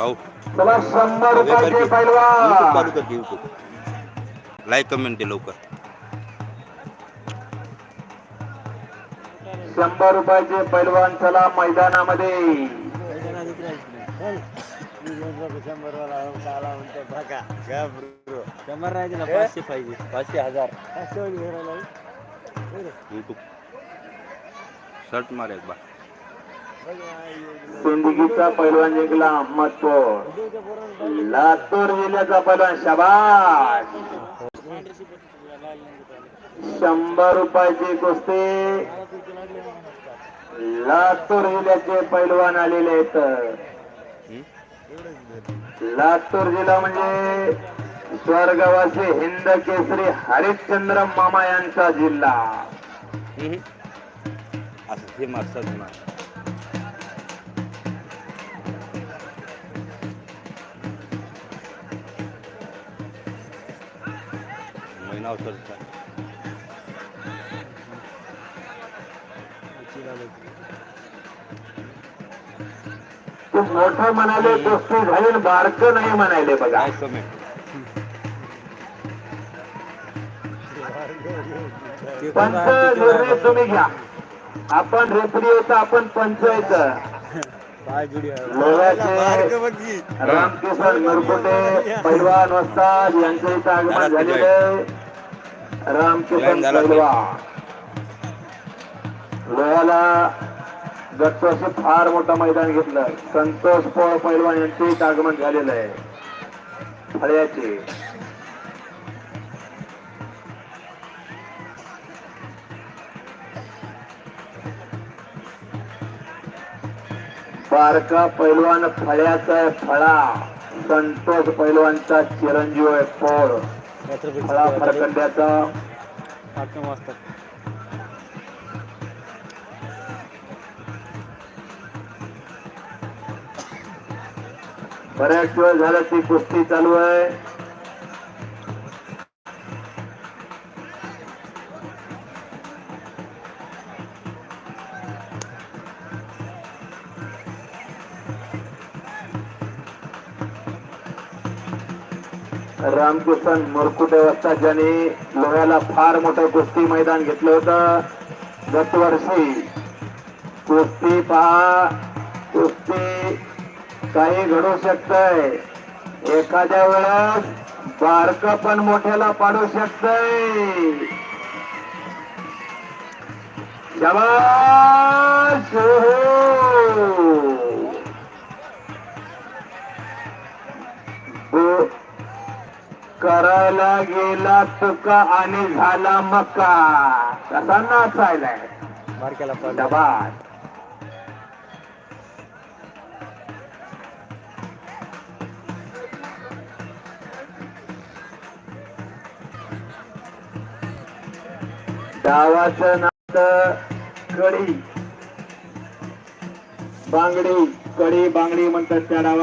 भाऊ. चला कर युट्यूब लाईक कमेंट दे लवकर. शंभर रुपयाचे पैलवान चला मैदानामध्ये. शंभर राहायचे ना पाचशे पाहिजे पाचशे हजार युट्यूब सर्च मार एक बार. सिंदगीचा पैलवान जिंकला अहमदपूर. लातूर जिल्ह्याचा पैलवान शबाश शंभर रुपयाची कुस्ती. लातूर जिल्ह्याचे पैलवान आलेले आहेत. लातूर जिल्हा म्हणजे स्वर्गवासी हिंद केसरी हरिश्चंद्र मामा यांचा जिल्हा. हे कर तू मोठं म्हणाले कुस्ती झाली बारक नाही म्हणाले बघा. पंच निर्णय तुम्ही घ्या. आपण रेफरी होता आपण पंच येतं रामकिशन नरकुटे पैलवान वस्ताद यांचे इथं आगमन झालेले रामकिशन. पैलवान गटपाशी फार मोठं मैदान घेतलं. संतोष पोळ पैलवान यांचे आगमन झालेलं आहे. फळ्याचे. बारका पैलवान फळ्याचा आहे फळा. संतोष पैलवानचा चिरंजीव आहे पोळ बऱ्याच वेळ झाला ती कुस्ती चालू आहे. रामकृष्ण मुरकुटे वाजता ज्यांनी लोह्याला फार मोठं कुस्ती मैदान घेतलं होतं. गतवर्षी कुस्ती पहा. कुस्ती काही घडू शकतंय. एखाद्या वेळेस बारक पण मोठ्याला पाडू शकतंय. शाबास! करायला गेला तुका आणि झाला मका. कसा नाचायलाय बारक्याला शाबास डावाचं नात कडी. बांगडी कडी बांगडी म्हणतात त्या डावा